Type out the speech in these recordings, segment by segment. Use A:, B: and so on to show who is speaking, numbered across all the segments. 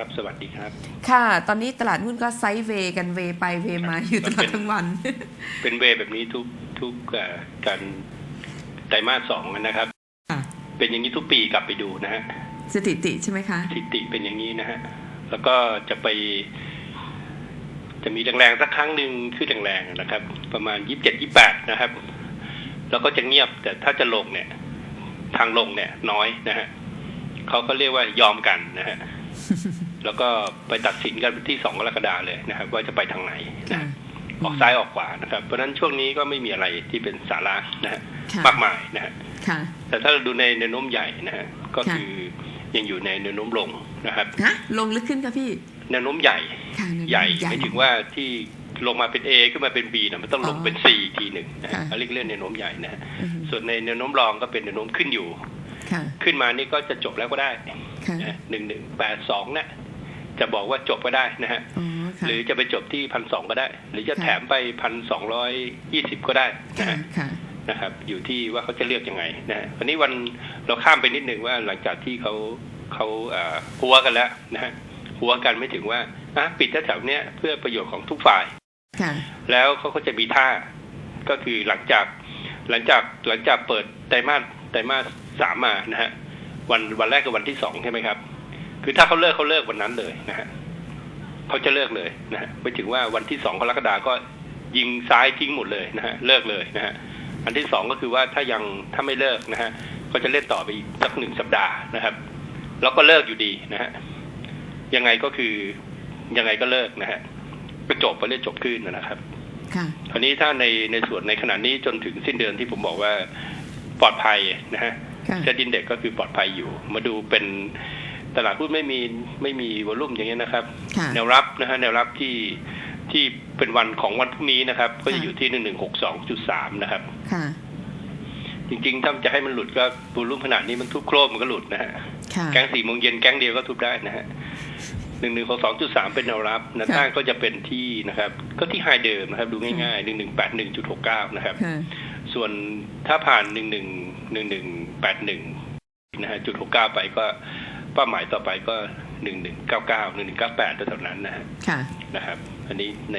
A: ครับ สวัสดีครับ
B: ค่ะ ตอนนี้ตลาดหุ้นก็ไซด์เวย์กันเวย์ไปเวย์มาอยู่ตลอดทั้งวัน
A: เป็นเวย์แบบนี้ทุกทุกเอ่อการไตรมาสสองนะครับ
B: ค่ะ
A: เป็นอย่างนี้ทุกปีกลับไปดูนะฮะ
B: สถิติใช่ไหมคะ
A: สถิติเป็นอย่างนี้นะฮะ แล้วก็จะไป จะมีแรงๆสักครั้งหนึ่งขึ้นแรงๆนะครับ ประมาณยี่สิบเจ็ดยี่แปดนะครับ แล้วก็จะเงียบแต่ถ้าจะลงเนี่ย ทางลงเนี่ยน้อยนะฮะเขาก็เรียกว่ายอมกันนะฮะ แล้วก็ไปตัดสินกันวันที่สองกรกฎาเลยนะครับ ว่าจะไปทางไหนนะ
B: ค่ะ
A: ออกซ้ายออกขวานะครับ เพราะฉะนั้นช่วงนี้ก็ไม่มีอะไรที่เป็นสาระนะฮะ
B: ค่ะ
A: มากมายนะฮะ
B: ค่ะ
A: แต่ถ้าเราดูในแนวโน้มใหญ่นะฮะก็
B: ค่ะ
A: คือยังอยู่ในแนวโน้มลงนะครับ
B: ฮะลงลึกขึ้นค่ะพี่
A: แนวโน้มใหญ่
B: ค่ะแนวโน้ม
A: ใหญ่
B: ใหญ่
A: ไม่ถึงว่าที่ลงมาเป็น A ขึ้นมาเป็น B นะมันต้องลง
B: อ๋อ
A: เป็น C อีกทีหนึ่งนะฮะ
B: ค่ะ
A: เขาเรียกเรื่องแนวโน้มใหญ่นะฮะ
B: อือฮึ
A: ส่วนในแนวโน้มรองก็เป็นแนวโน้มขึ้นอยู่
B: ค่ะ
A: ขึ้นมานี่ก็จะจบแล้วก็ได้
B: ค่ะ
A: หนึ่งหนึ่งแปดสองเนี่ย จะบอกว่าจบก็ได้นะฮะ
B: อ๋อค่ะ
A: หรือจะไปจบที่พันสองก็ได้ หรือจะ
B: ค่ะ
A: แถมไปพันสองร้อยยี่สิบก็ได้นะ
B: ค่ะ
A: ฮะ
B: ค่ะ
A: นะครับอยู่ที่ว่าเขาจะเลือกยังไงนะฮะวันนี้วันเราข้ามไปนิดหนึ่งว่าหลังจากที่เขาเขาเอ่อหัวกันแล้วนะฮะหัวกันไม่ถึงว่าอะปิดแถวๆเนี้ยเพื่อประโยชน์ของทุกฝ่าย
B: ค่ะ
A: แล้วเขาก็จะมีท่าก็คือหลังจากหลังจากหลังจากเปิดไตรมาสไตรมาสสามมานะฮะวันวันแรกกับวันที่สองใช่ไหมครับ คือถ้าเขาเลิกเขาเลิกวันนั้นเลยนะฮะเขาจะเลิกเลยนะฮะไปถึงว่าวันที่สองกรกฎาก็ยิงซ้ายทิ้งหมดเลยนะฮะเลิกเลยนะฮะอันที่สองก็คือว่าถ้ายังถ้าไม่เลิกนะฮะก็จะเล่นต่อไปอีกสักหนึ่งสัปดาห์นะครับ แล้วก็เลิกอยู่ดีนะฮะยังไงก็คือยังไงก็เลิกนะฮะก็จบไปเรื่อยจบขึ้นนะครับ
B: ค่ะ
A: คราวนี้ถ้าในในส่วนในขณะนี้จนถึงสิ้นเดือนที่ผมบอกว่าปลอดภัยนะฮะ
B: ค่ะ
A: เซ็นดินเด็กก็คือปลอดภัยอยู่ มาดูเป็น ตลาดหุ้นไม่มีไม่มีวอลุ่มอย่างเงี้ยนะครับ
B: ค่ะ
A: แนวรับนะฮะแนวรับที่ที่เป็นวันของวันพรุ่งนี้นะครับ ก็จะ
B: ค่ะ
A: อยู่ที่หนึ่งหนึ่งหกสองจุดสามนะครับ
B: ค่ะ
A: จริงๆ ถ้าจะให้มันหลุดก็วอลุ่มขนาดนี้มันทุบโครมมันก็หลุดนะฮะ
B: ค่ะ
A: แก๊งสี่โมงเย็นแก๊งเดียวก็ทุบได้นะฮะหนึ่งหนึ่งหกสองจุดสามเป็นแนวรับแนวต้านก็จะเป็นที่นะครับ ก็ที่ไฮเดิมนะครับ ดูง่ายๆหนึ่งหนึ่งแปดหนึ่งจุดหกเก้านะครับ
B: ค่ะ
A: ส่วนถ้าผ่านหนึ่งหนึ่งหนึ่งหนึ่งแปดหนึ่งนะฮะจุดหกเก้าไปก็ เป้าหมายต่อไปก็หนึ่งหนึ่งเก้าเก้าหนึ่งหนึ่งเก้าแปดแถวๆนั้นนะฮะ
B: ค่ะ
A: นะครับ อันนี้ใน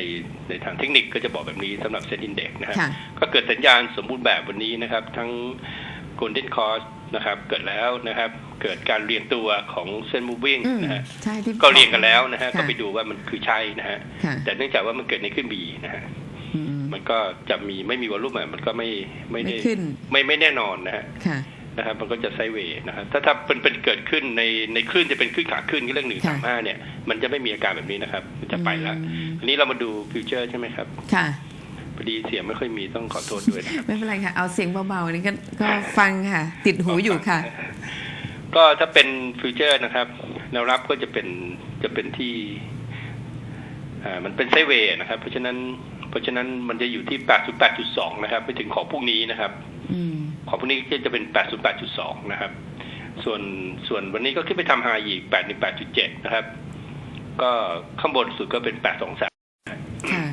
A: ในทางเทคนิคก็จะบอกแบบนี้สำหรับเซ็นอินเด็กนะฮะ
B: ค่ะ
A: ก็เกิดสัญญาณสมบูรณ์แบบวันนี้นะครับ ทั้ง Golden Cross นะครับ เกิดแล้วนะครับ เกิดการเรียงตัวของเส้น moving
B: อืม
A: นะฮะ
B: ใช่ที่
A: ก็เรียงกันแล้วนะฮะ
B: ค่
A: ก็ไปดูว่ามันคือใช่นะฮะ
B: ค่ะ
A: แต่เนื่องจากว่ามันเกิดในขึ้นบีนะฮะ
B: อืม
A: มันก็จะมีไม่มีวอลลุ่มอะมันก็ไม่ไม่
B: ไม่
A: ได้
B: ขึ้น
A: ไม่ไม่แน่นอนนะฮะ
B: ค่ะ
A: นะครับมันก็จะไซด์เวย์นะครับถ้าถ้าเป็นเป็นเกิดขึ้นในในคลื่นจะเป็นคลื่นขาขึ้นก็เรื่องหนึ่งสามห้าเนี่ย มันจะไม่มีอาการแบบนี้นะครับ มันจะไปแล้ว
B: อืม
A: อันนี้เรามาดูฟิวเจอร์ใช่ไหมครับ
B: ค่ะ
A: พอดีเสียงไม่ค่อยมีต้องขอโทษด้วยนะครับ
B: ไม่เป็นไรค่ะ เอาเสียงเบาๆนี่ก็ก็ฟังค่ะ ติดหูอยู่ค่ะ
A: ก็ถ้าเป็นฟิวเจอร์นะครับแนวรับก็จะเป็นจะเป็นที่อ่ามันเป็นไซด์เวย์นะครับ เพราะฉะนั้นเพราะฉะนั้นมันจะอยู่ที่88.2นะครับ ไปถึงของพรุ่งนี้นะครับ
B: อืม
A: ของพวกนี้ก็จะเป็น 808.2 นะครับ ส่วนส่วนวันนี้ก็ขึ้นไปทำไฮอีก 818.7 นะครับ ก็ข้างบนสุดก็เป็น 823
B: ค่ะ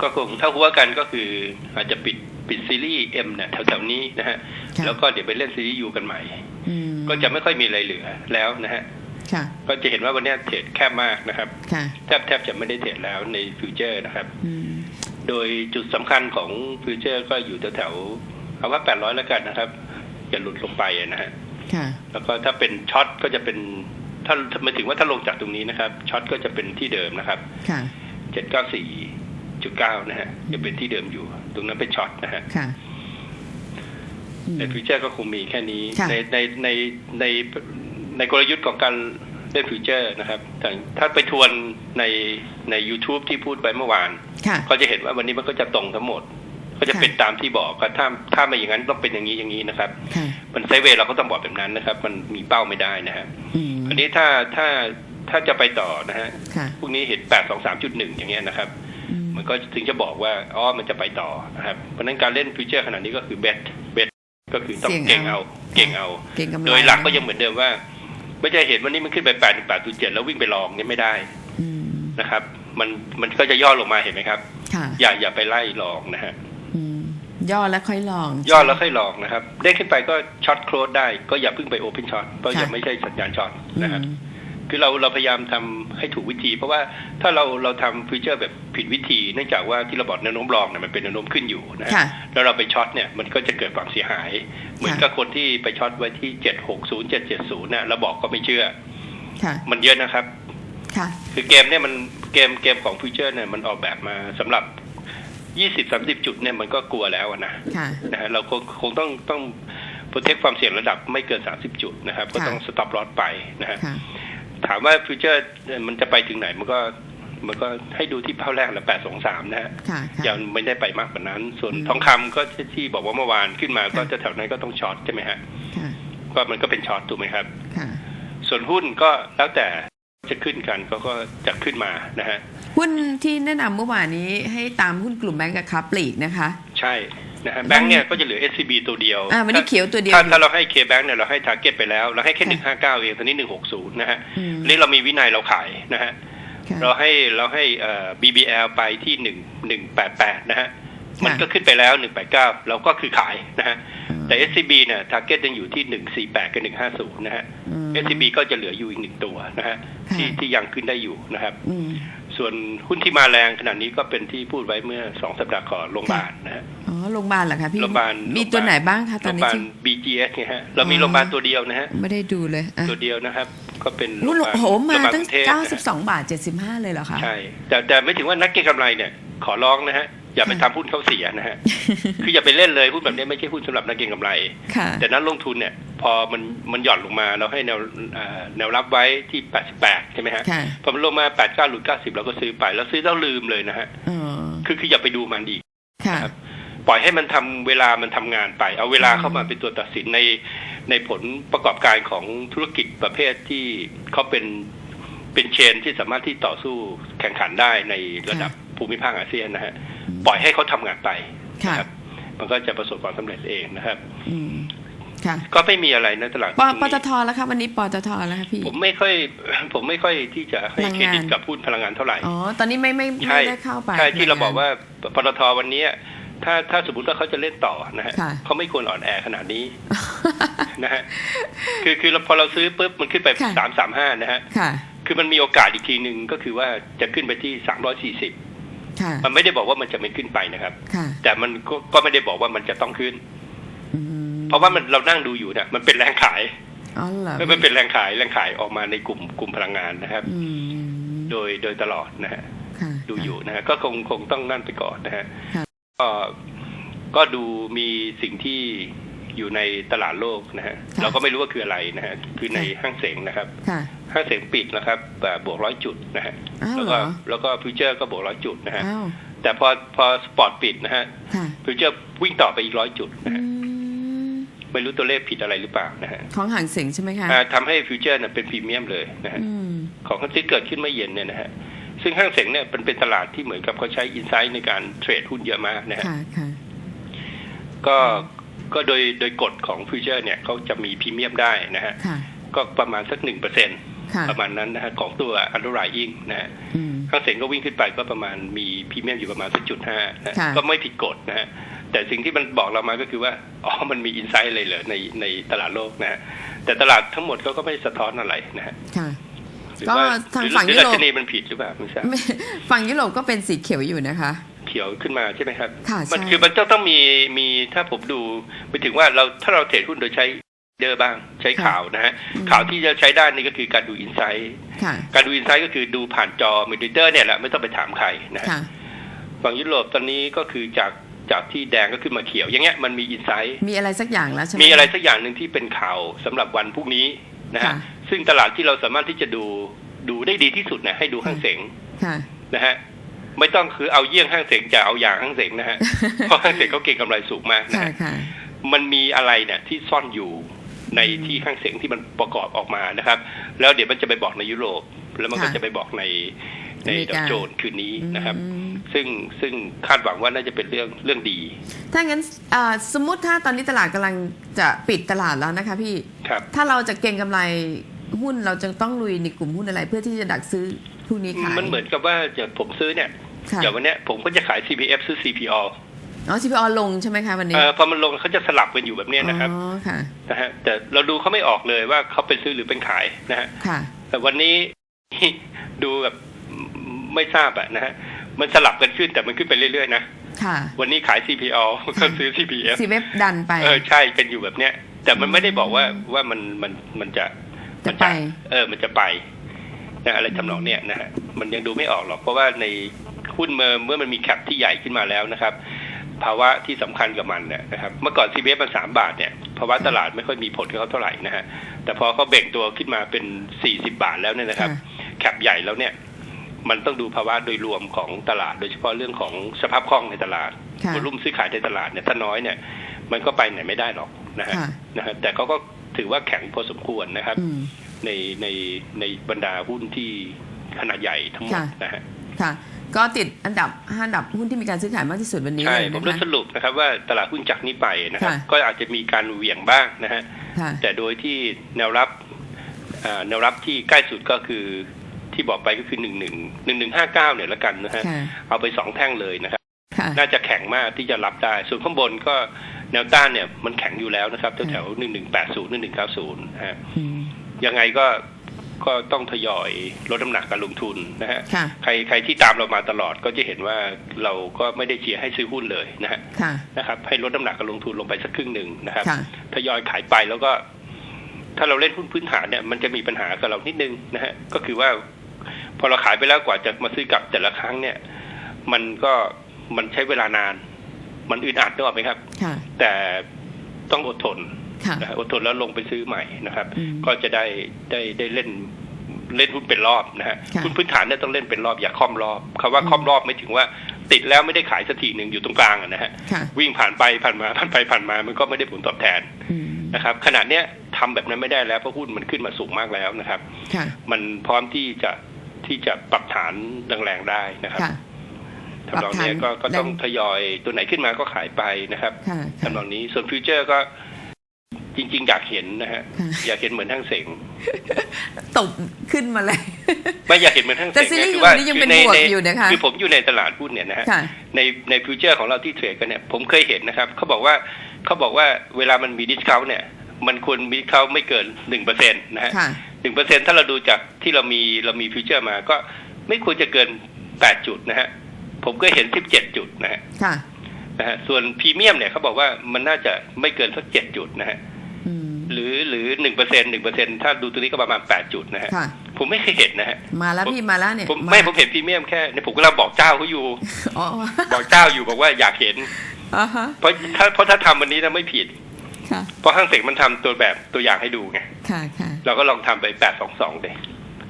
A: ก็คงถ้าหัวกันก็คืออาจจะปิดปิดซีรีส์ M เนี่ยแถวๆนี้นะฮะ
B: ค่ะ
A: แล้วก็เดี๋ยวไปเล่นซีรีส์ U กันใหม่
B: อืม
A: ก็จะไม่ค่อยมีอะไรเหลือแล้วนะฮะ
B: ค่ะ
A: ก็จะเห็นว่าวันนี้เทรดแคบมากนะครับ
B: ค่ะ
A: แทบแทบจะไม่ได้เทรดแล้วในฟิวเจอร์นะครับ
B: อืม
A: โดยจุดสำคัญของฟิวเจอร์ก็อยู่แถวๆ เอาว่า800แล้วกันนะครับอย่าหลุดลงไปนะฮะ
B: ค่ะ
A: แล้วก็ถ้าเป็นช็อตก็จะเป็นถ้าหมายถึงว่าถ้าลงจากตรงนี้นะครับช็อตก็จะเป็นที่เดิมนะครับ
B: ค่ะ
A: 794.9นะฮะจะเป็นที่เดิมอยู่ ตรงนั้นเป็นช็อตนะฮะ
B: ค่ะอืม
A: ในฟิวเจอร์ก็คงมีแค่นี้
B: ค่ะ
A: ในในในในในกลยุทธ์ของการเล่นฟิวเจอร์นะครับถ้าถ้าไปทวนในใน YouTube ที่พูดไปเมื่อวาน
B: ค่ะ
A: ก็จะเห็นว่าวันนี้มันก็จะตรงทั้งหมด ก็จะ
B: ค่ะ
A: เป็นตามที่บอกก็ถ้าถ้าไม่อย่างนั้นต้องเป็นอย่างนี้อย่างนี้นะครับ
B: ค่ะ
A: มันไซด์เวย์เราก็ต้องบอกแบบนั้นนะครับ มันมีเป้าไม่ได้นะฮะ
B: อืม
A: อันนี้ถ้าถ้าถ้าจะไปต่อนะฮะ
B: ค่ะ
A: พรุ่งนี้เห็นแปดสองสามจุดหนึ่งอย่างเงี้ยนะครับ
B: อืม
A: มันก็ถึงจะบอกว่าอ๋อมันจะไปต่อนะครับเพราะฉะนั้นการเล่นฟิวเจอร์ขนาดนี้ก็คือเบสเบสก็คือต้อง
B: เสี่ยง
A: เก่งเอา
B: เอา
A: เก่งเอา
B: เก่งกำไร
A: โดยหลักก็ยังเหมือนเดิมว่า ไม่ใช่เห็นวันนี้มันขึ้นไปแปดถึงแปดจุดเจ็ดแล้ววิ่งไปลองเนี่ยไม่ได้
B: อืม
A: นะครับ มันมันก็จะย่อลงมาเห็นไหมครับ
B: ค่ะ
A: อย่าอย่าไปไล่ลองนะฮะ
B: อืม ย่อแล้วค่อยลอง
A: ย่อแล้วค่อยลองนะครับเด้งขึ้นไปก็ช็อตโคลดได้ก็อย่าเพิ่งไปโอเพนช็อตเพราะ
B: ค่ะ
A: ยังไม่ใช่สัญญาณช็อต
B: อื
A: นะครับ
B: ม
A: คือเราเราพยายามทำให้ถูกวิธี เพราะว่าถ้าเราเราทำฟิวเจอร์แบบผิดวิธีเนื่องจากว่าที่เราบอกแนวโน้มรองเนี่ยมันเป็นแนวโน้มขึ้นอยู่นะฮะ
B: ค่ะ
A: แล้วเราไปช็อตเนี่ยมันก็จะเกิดความเสียหาย เหมือนกับคนที่ไปช็อตไว้ที่เจ็ดหกศูนย์เจ็ดเจ็ดศูนย์เนี่ยเราบอกก็ไม่เชื่อ
B: ค่ะ
A: มันเยอะนะครับ
B: ค่ะ
A: คือเกมเนี่ยมันเกมเกมของฟิวเจอร์เนี่ยมันออกแบบมาสำหรับ ยี่สิบสามสิบจุดเนี่ยมันก็กลัวแล้วอะนะ
B: ค่ะ
A: นะฮะเราก็คงต้องต้องโปรเทคความเสี่ยงระดับไม่เกิน30จุดนะครับ ก็
B: ค่ะ
A: ต้องสต็อปลอสไปนะฮะ
B: ค่ะ
A: ถามว่าฟิวเจอร์มันจะไปถึงไหนมันก็มันก็ให้ดูที่เป้าแรกละแปดสองสามนะฮะ
B: ค่ะ
A: ยั
B: ค่ะ
A: งไม่ได้ไปมากกว่านั้น ส่วน
B: อืม
A: ทองคำก็ที่ที่บอกว่าเมื่อวานขึ้นมาก็
B: ค่ะ
A: จะแถวนั้นก็ต้องช็อตใช่ไหมฮะ
B: ค่ะ
A: ก็มันก็เป็นช็อตถูกไหมครับ
B: ค่ะ
A: ส่วนหุ้นก็แล้วแต่จะขึ้นกันก็ก็จะขึ้นมานะฮะ
B: หุ้นที่แนะนำเมื่อวานนี้ให้ตามหุ้นกลุ่มแบงก์กับค้าปลีกนะคะ
A: ใช่นะฮะแบงค์เนี่ยก็จะเหลือ SCB ตัวเดียว
B: อ่าวันนี้เขียวตัวเดียว
A: ถ้า
B: อยู่
A: ถ้าเราให้ K-Bank เนี่ยเราให้ target ไปแล้ว เราให้แค่
B: ค่ะ
A: หนึ่งห้าเก้าเองตอนนี้หนึ่งหกศูนย์นะฮะ
B: อืม
A: นี่เรามีวินัยเราขายนะฮะ
B: ค่ะ
A: เราให้เราให้เอ่อ BBL ไปที่หนึ่งหนึ่งแปดแปดนะฮะ
B: ค่ะ
A: มันก็ขึ้นไปแล้วหนึ่งแปดเก้าเราก็คือขายนะฮะ
B: อืม
A: แต่ SCB เนี่ย target ยังอยู่ที่หนึ่งสี่แปดกับหนึ่งห้าศูนย์นะฮะ
B: อืม
A: SCB ก็จะเหลืออยู่อีกหนึ่งตัวนะฮะ
B: ค่ะ
A: ที่ที่ยังขึ้นได้อยู่นะครับ
B: อืม
A: ส่วนหุ้นที่มาแรงขนาดนี้ก็เป็นที่พูดไว้เมื่อสองสัปดาห์ก่อนโรงพยาบาลนะฮะ
B: อ๋อโรงพยาบาลเหรอคะพี่
A: โรงพยาบาล
B: มีตัวไหนบ้างคะต
A: โร
B: อน
A: งพ
B: นี้
A: ยาบาล
B: ที่
A: BGS ไงฮะเรามี
B: อ๋อ
A: โรงพยาบาลตัวเดียวนะฮะ
B: ไม่ได้ดูเลยอะ
A: ตัวเดียวนะครับ ก็เป็น
B: หุ้น
A: โรงพยาบาล
B: โอ้โหมา
A: โรงพยาบาล
B: ตั้ง
A: กรุเทพนะฮะ
B: 92บาท75เลยเหรอคะ
A: ใช่แต่แต่ไม่ถึงว่านักเก็งกำไรเนี่ย ขอร้องนะฮะอย่าไป
B: ค่ะ
A: ทำหุ้นเขาเสียนะฮะคืออย่าไปเล่นเลยหุ้นแบบนี้ไม่ใช่หุ้นสำหรับนักเก็งกำไร
B: ค่ะ
A: แต่นักลงทุนเนี่ย พอมันมันหย่อนลงมาเราให้แนวเอ่อแนวรับไว้ที่88ใช่ไหมฮะ
B: ค่ะ
A: พอมันลงมา89หลุด90เราก็ซื้อไป แล้วซื้อแล้วลืมเลยนะฮะ
B: อ๋อ
A: คือคืออย่าไปดูมันอีก
B: ค่ะ
A: ครับปล่อยให้มันทำเวลามันทำงานไป เอาเวลา
B: อืม
A: เข้ามาเป็นตัวตัดสินในในผลประกอบการของธุรกิจประเภทที่เขาเป็นเป็นเชนที่สามารถที่ต่อสู้แข่งขันได้ในระดับภูมิภาคอาเซียนนะฮะปล่อยให้เขาทำงานไป
B: ค่ะ
A: นะครับมันก็จะประสบความสำเร็จเองนะครับ
B: อืม ค่ะ
A: ก็ไม่มีอะไรนะตลาด
B: ป
A: หุ้น
B: ปต
A: นี้
B: ทแล้วคะวันนี้ปตทแล้วคะพี่
A: ผมไม่ค่อย ผมไม่ค่อยที่จะให้
B: พลัง
A: เครดิต
B: งาน
A: กับหุ้นพลังงานเท่าไหร่
B: อ๋อ ตอนนี้ไม่ไม่
A: ใช่
B: ไม่ได้เข้าไป
A: ใช่ ที่เรา
B: พลังงน
A: บอกว่าปตทวันนี้ถ้าถ้าสมมติว่าเขาจะเล่นต่อนะฮะ
B: ค่ะ
A: เขาไม่ควรอ่อนแอขนาดนี้นะฮะคือคือเราพอเราซื้อปุ๊บมันขึ้นไป
B: ค่ะ
A: สามสามห้านะฮะ
B: ค่ะ
A: คือมันมีโอกาสอีกทีหนึ่งก็คือว่าจะขึ้นไปที่สามร้อยสี่สิบ
B: ค่ะ
A: มันไม่ได้บอกว่ามันจะไม่ขึ้นไปนะครับ
B: ค่ะ
A: แต่มันก็ก็ไม่ได้บอกว่ามันจะต้องขึ้น
B: อืม
A: เพราะว่ามันเรานั่งดูอยู่เนี่ยมันเป็นแรงขาย
B: อ๋อเหรอ
A: มันเป็นแรงขายแรงขายออกมาในกลุ่มกลุ่มพลังงานนะครับ
B: อืม
A: โดยโดยตลอดนะฮะ
B: ค่ะ
A: ดูอยู่นะฮะก็คงคงต้องนั่นไปก่อนนะฮะ
B: ค่ะ
A: ก็ก็ดูมีสิ่งที่อยู่ในตลาดโลกนะฮะเราก็ไม่รู้ว่าคืออะไรนะฮะคือในห้างเสงนะครับ
B: ค่ะ
A: ห้างเสงปิดนะครับแบบบวกร้อยจุดนะฮะ
B: อ้าว
A: แล้ว
B: เหร
A: ก็
B: อ
A: แล้วก็ฟิวเจอร์ก็บวกร้อยจุดนะฮะ
B: อ้าว
A: แต่พอพอสปอร์ตปิดนะฮะ
B: ค่ะ
A: ฟิวเจอร์วิ่งต่อไปอีกร้อยจุด
B: อื
A: นะฮะ
B: ม
A: ไม่รู้ตัวเลขผิดอะไรหรือเปล่านะฮะ
B: ของห่างเสียงใช่ไหมคะ
A: อ่าทำให้ฟิวเจอร์เนี่ยเป็นพรีเมียมเลยนะฮะ
B: อืม
A: ของที่เกิดขึ้นไม่เย็นเนี่ยนะฮะซึ่งห้างเสงเนี่ยเป็นเป็นตลาดที่เหมือนกับเขาใช้อินไซต์ในการเทรดหุ้นเยอะมากนะฮะ
B: ค่ะค่ะ
A: ก็ก็โดยโดยกฎของฟิวเจอร์เนี่ยเขาจะมีพรีเมียมได้นะฮะ
B: ค่ะ
A: ก็ประมาณสักหนึ่งเปอร์เซ็น
B: ค่ะ
A: ประมาณนั้นนะฮะของตัวอันดรายอิงนะฮะ
B: อืม
A: ห้างเสงก็วิ่งขึ้นไปก็ประมาณมีพรีเมียมอยู่ประมาณสักจุดห้านะ
B: ค่ะ
A: ก็ไม่ผิดกฎนะฮะ แต่สิ่งที่มันบอกเรามาก็คือว่าอ๋อมันมีอินไซต์อะไรเหรอในในตลาดโลกนะฮะแต่ตลาดทั้งหมดเขาก็ไม่สะท้อนอะไรนะฮะ
B: ค่ะ
A: หรือ
B: ก็
A: ว่า
B: ทาง
A: หรือ
B: ฝั่ง
A: หรือ
B: ยุโรป
A: ดัชนีมันผิดหรือเปล่าไม่ทราบ
B: ไม่ฝั่งยุโรปก็เป็นสีเขียวอยู่นะคะ
A: เขียวขึ้นมาใช่ไหมครับ
B: ค่ะ
A: มัน
B: ใช่
A: คือมันจะต้องมีมีถ้าผมดูไปถึงว่าเราถ้าเราเทรดหุ้นโดยใช้เดอร์บ้างใช้ข่าวนะฮะ
B: อืม
A: ข่าวที่จะใช้ได้นี่ก็คือการดูอินไซต์
B: ค่ะ
A: การดูอินไซต์ก็คือดูผ่านจอมอนิเตอร์เนี่ยแหละไม่ต้องไปถามใครนะฮะ
B: ค่ะ
A: ฝั่งยุโรปตอนนี้ก็คือจาก จากที่แดงก็ขึ้นมาเขียว อย่างเงี้ยมันมีอินไซต์
B: มีอะไรสักอย่างแล้วใช่ไหม
A: มีอะไรสักอย่างหนึ่งที่เป็นข่าวสำหรับวันพรุ่งนี้นะฮะ
B: ค่ะ
A: ซึ่งตลาดที่เราสามารถที่จะดูดูได้ดีที่สุดนะให้ดูห้างเสง
B: ค่ะ
A: นะฮะไม่ต้องคือเอาเยี่ยงห้างเสงจะเอาอย่างห้างเสงนะฮะเพราะห้างเสงเขาเก่งกำไรสูงมากนะ
B: ค่ะ
A: ฮะ
B: ค่ะ
A: มันมีอะไรเนี่ยที่ซ่อนอยู่ในที่ห้างเสงที่มันประกอบออกมานะครับ แล้วเดี๋ยวมันจะไปบอกในยุโรป แล้วมันก็
B: ค่ะ
A: จะไปบอกใน ใน
B: อเมริ
A: ด
B: กาา
A: วโจนส์คืนนี้นะครับ
B: อืม
A: ซึ่งซึ่งคาดหวังว่าน่าจะเป็นเรื่องเรื่องดี
B: ถ้างั้นเอ่อสมมติถ้าตอนนี้ตลาดกำลังจะปิดตลาดแล้วนะคะพี่
A: ครับ
B: ถ้าเราจะเก็งกำไรหุ้นเราจะต้องลุยในกลุ่มหุ้นอะไรเพื่อที่จะดักซื้อพรุ่งนี้ขาย
A: มันเหมือนกับว่าอย่างผมซื้อเนี่ย
B: ค่ะ
A: อย่างวันเนี้ยผมก็จะขาย CPF ซื้อ CPO
B: อ๋อ CPO ลงใช่ไหมคะวันนี้
A: เอ่อพอมันลงเขาจะสลับกันอยู่แบบเนี้ยนะครับ
B: อ๋อค่ะ
A: นะฮะแต่เราดูเขาไม่ออกเลยว่าเขาเป็นซื้อหรือเป็นขายนะฮะ
B: ค่ะ
A: แต่วันนี้ดูแบบ ไม่ทราบอะนะฮะมันสลับกันขึ้นแต่มันขึ้นไปเรื่อยๆนะ
B: ค่ะ
A: วันนี้ขาย CPO ก็ซื้อ CPF
B: ซีเว็บดันไป
A: เออใช่กันอยู่แบบเนี้ย แต่มันไม่ได้บอกว่าว่ามันมันมันจะ
B: จะ
A: มัน
B: ไป
A: เออ มันจะไปนะอะไรทำนองเนี้ยนะฮะมันยังดูไม่ออกหรอกเพราะว่าในหุ้นเมื่อเมื่อมันมีแคปที่ใหญ่ขึ้นมาแล้วนะครับ ภาวะที่สำคัญกับมันเนี่ยนะครับ เมื่อก่อน CPF มันสามบาทเนี่ยภาวะตลาดไม่ค่อยมีผลกับเขาเท่าไหร่นะฮะแต่พอเขาเบ่งตัวขึ้นมาเป็นสี่สิบาทแล้วเนี่ยนะครับ แคปใหญ่แล้วเนี่ย มันต้องดูภาวะโดยรวมของตลาด โดยเฉพาะเรื่องของสภาพคล่องในตลาด
B: ค่ะ
A: วอลุ่มซื้อขายในตลาดเนี่ยถ้าน้อยเนี่ย มันก็ไปไหนไม่ได้หรอกนะฮะ
B: ค่ะ
A: นะฮะแต่เขาก็ถือว่าแข็งพอสมควรนะครับ
B: อืม
A: ในในในบรรดาหุ้นที่ขนาดใหญ่ทั้งหมด
B: ค่ะ
A: นะฮะ
B: ค่ะ ก็ติดอันดับห้าอันดับหุ้นที่มีการซื้อขายมากที่สุดวันนี้
A: ใช่
B: เลย
A: ผม
B: นะ
A: ได้
B: คะ
A: สรุปนะครับ ว่าตลาดหุ้นจากนี้ไปนะครับ
B: ค่ะ
A: ก็อาจจะมีการเหวี่ยงบ้างนะฮะ
B: ค่ะ
A: แต่โดยที่แนวรับอ่าแนวรับที่ใกล้สุดก็คือ ที่บอกไปก็คือหนึ่งหนึ่งหนึ่งหนึ่งห้าเก้าเนี่ยละกันนะฮะ
B: ค่ะ
A: เอาไปสองแท่งเลยนะครับ
B: ค่ะ
A: น่าจะแข็งมากที่จะรับได้ ส่วนข้างบนก็แนวต้านเนี่ยมันแข็งอยู่แล้วนะครับแถวๆหนึ่งหนึ่งแปดศูนย์หนึ่งหนึ่งเก้าศูนย์ฮะ
B: อืม
A: ยังไงก็ก็ต้องทยอยลดน้ำหนักการลงทุนนะฮะ
B: ค่ะ
A: ใครใครที่ตามเรามาตลอดก็จะเห็นว่าเราก็ไม่ได้เชียร์ให้ซื้อหุ้นเลยนะฮะ
B: ค่ะ
A: นะครับให้ลดน้ำหนักการลงทุนลงไปสักครึ่งหนึ่งนะครับ
B: ค่ะ
A: ทยอยขายไปแล้วก็ ถ้าเราเล่นหุ้นพื้นฐานเนี่ยมันจะมีปัญหากับเรานิดนึงนะฮะก็คือว่า พอเราขายไปแล้วกว่าจะมาซื้อกลับแต่ละครั้งเนี่ย มันก็มันใช้เวลานาน มันอึดอัดนึกออกไหมครับ
B: ค่ะ
A: แต่ต้องอดทน
B: ค่ะ
A: นะฮะอดทนแล้วลงไปซื้อใหม่นะครับ
B: อืม
A: ก็จะได้ได้ได้เล่นเล่นหุ้นเป็นรอบนะฮะ
B: ค่ะ
A: หุ้นพื้นฐานเนี่ยต้องเล่นเป็นรอบอย่าค่อมรอบคำว่าค่อมรอบไม่ถึงว่า ติดแล้วไม่ได้ขายสักทีหนึ่งอยู่ตรงกลางอะนะฮะ
B: ค่ะ
A: วิ่งผ่านไปผ่านมาผ่านไปผ่านมามันก็ไม่ได้ผลตอบแทน
B: อืม
A: นะครับขนาดเนี้ยทำแบบนั้นไม่ได้แล้วเพราะหุ้นมันขึ้นมาสูงมากแล้วนะครับ
B: ค่ะ
A: มันพร้อมที่จะ ที่จะปรับฐานแรงๆได้นะครับ
B: ค่ะ
A: ทำนองเนี้ย
B: ปรั
A: ก็
B: บฐาน
A: ก็ต้อง
B: แรง
A: ทยอยตัวไหนขึ้นมาก็ขายไปนะครับ
B: ค่ะค่ะ
A: ทำนองนี้ส่วนฟิวเจอร์ก็จริง ๆ อยากเห็นนะฮะ
B: ค่ะ
A: อยากเห็นเหมือนทั้งเสง
B: ตบขึ้นมาเลย
A: ไม่อยากเห็นเหมือนทั้งเส
B: แต่
A: ง
B: ซีรีส์
A: คื
B: วันนี้ยังเป็นบวกอยู่นะคะ
A: คือผมอยู่ในตลาดหุ้นเนี่ยนะฮะ
B: ค่ะ
A: ในในฟิวเจอร์ของเราที่เทรดกันเนี่ยผมเคยเห็นนะครับเขาบอกว่าเขาบอกว่าเวลามันมีดิสคาวเนี่ย มันควรมีดิสคาวไม่เกินหนึ่งเปอร์เซ็นต์นะฮะ
B: ค่ะ
A: หนึ่งเปอร์เซ็นถ้าเราดูจากที่เรามีเรามีฟิวเจอร์มาก็ไม่ควรจะเกินแปดจุดนะฮะ ผมก็เห็นสิบเจ็ดจุดนะฮะ
B: ค่ะ
A: นะฮะส่วนพรีเมียมเนี่ยเขาบอกว่ามันน่าจะไม่เกินสักเจ็ดจุดนะฮะ
B: อืม
A: หรือหรือหนึ่งเปอร์เซ็นหนึ่งเปอร์เซ็นถ้าดูตัวนี้ก็ประมาณแปดจุดนะฮะ
B: ค่ะ
A: ผมไม่เคยเห็นนะฮะ
B: มาแล้วพี่มาแล้วเนี่ย
A: ผมไม่ผมเห็นพรีเมียมแค่เนี่ยผมกำลังบอกเจ้าเขาอยู่
B: อ๋อ
A: บอกเจ้าอยู่บอกว่าอยากเห็น
B: อ่าฮะ
A: เพราะถ้าเพราะถ้าทำวันนี้นะไม่ผิด
B: ค่ะ
A: เพราะห้างเสกมันทำตัวแบบตัวอย่างให้ดูไง
B: ค่ะค่ะ
A: เราก็ลองทำไปแปดสองสองเลย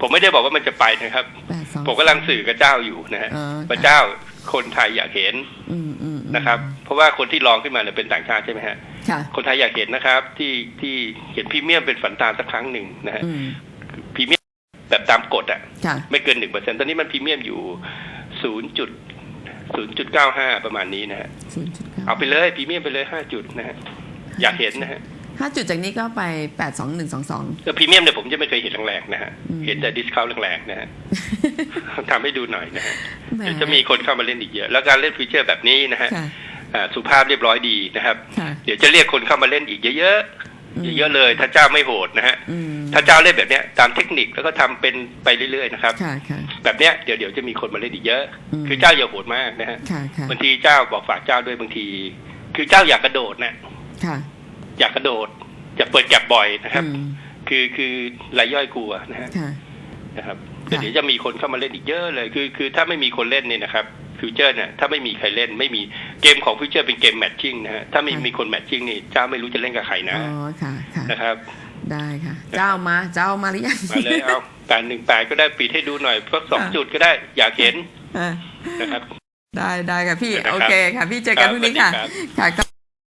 A: ผมไม่ได้บอกว่ามันจะไปนะครับ
B: แปดสอง
A: ผมกำลังสื่อกับเจ้าอยู่นะฮะ
B: อ๋อ
A: พระเจ้าคนไทยอยากเห็น
B: อืมอืมอืม
A: นะครับ เพราะว่าคนที่ลองขึ้นมาเนี่ยเป็นต่างชาติใช่ไหมฮะ
B: ค่ะ
A: คนไทยอยากเห็นนะครับ ที่ที่เห็นพรีเมียมเป็นฝันตาสักครั้งหนึ่งนะฮะ
B: อืม
A: พรีเมียมแบบตามกฎอะ
B: ค่ะ
A: ไม่เกินหนึ่งเปอร์เซ็นตอนนี้มันพรีเมียมอยู่ศูนย์จุดศูนย์จุดเก้าห้าประมาณนี้นะฮะ
B: ศูนย์จุดเก้า
A: เอาไปเลยพรีเมียมไปเลยห้าจุดนะฮะ อยากเห็นนะฮะ
B: ห้าจุดจากนี้ก็ไปแปดสองหนึ่งสองสอง
A: แล้วพรีเมียมเนี่ยผมจะไม่เคยเห็นแรงๆนะฮะ
B: อืม
A: เห็นแต่ดิสคาวแรงๆนะฮะทำให้ดูหน่อยนะฮะ
B: แหม
A: เดี๋ยวจะมีคนเข้ามาเล่นอีกเยอะ แล้วการเล่นฟีเจอร์แบบนี้นะฮะ
B: ค่ะ
A: อ่าสุภาพเรียบร้อยดีนะครับ
B: ค่ะ
A: เดี๋ยวจะเรียกคนเข้ามาเล่นอีกเยอะ
B: อืม
A: ๆเยอะๆเลย ถ้าเจ้าไม่โหดนะฮะ
B: อืม
A: ถ้าเจ้าเล่นแบบเนี้ยตามเทคนิคแล้วก็ทำเป็นไปเรื่อยๆนะครับ
B: ค่ะค่ะ
A: แบบเนี้ยเดี๋ยวเดี๋ยวจะมีคนมาเล่นอีกเยอะ
B: อืม
A: คือเจ้าอย่าโหดมากนะฮะ
B: ค่ะค่ะ
A: บางทีเจ้าบอกฝากเจ้าด้วยบางที คือเจ้าอยากกระโดดนะ
B: ค่ะ
A: อยากกระโดดจะเปิดแก็บบ่อยนะครับ
B: อืม
A: คือคือรายย่อยกลัวนะฮะ
B: ค่ะ
A: นะครับแต่เดี๋ยวจะมีคนเข้ามาเล่นอีกเยอะเลย คือคือถ้าไม่มีคนเล่นเนี่ยนะครับฟิวเจอร์เนี่ยถ้าไม่มีใครเล่นไม่มีเกมของฟิวเจอร์เป็นเกมแมทชิ่งนะฮะถ้าไม่
B: ค่ะ
A: มีคนแมทชิ่งนี่เจ้าไม่รู้จะเล่นกับใครนะ
B: อ๋อค่ะค่ะ
A: นะครับ
B: ได้ค่ะ เจ้ามาเจ้ามาหรือยัง
A: มาเลยเอาแปดหนึ่งแปดก็ได้ปิดให้ดูหน่อยเพราะสอง
B: ค่ะ
A: จุดก็ได้อยากเห็น
B: อะ
A: นะครับ
B: ได้ได้ค่ะพี่
A: นะครับ
B: โอเคค่ะ พี่เจอกันพรุ่งนี้ค่ะ
A: ครับ
B: ค่ะก็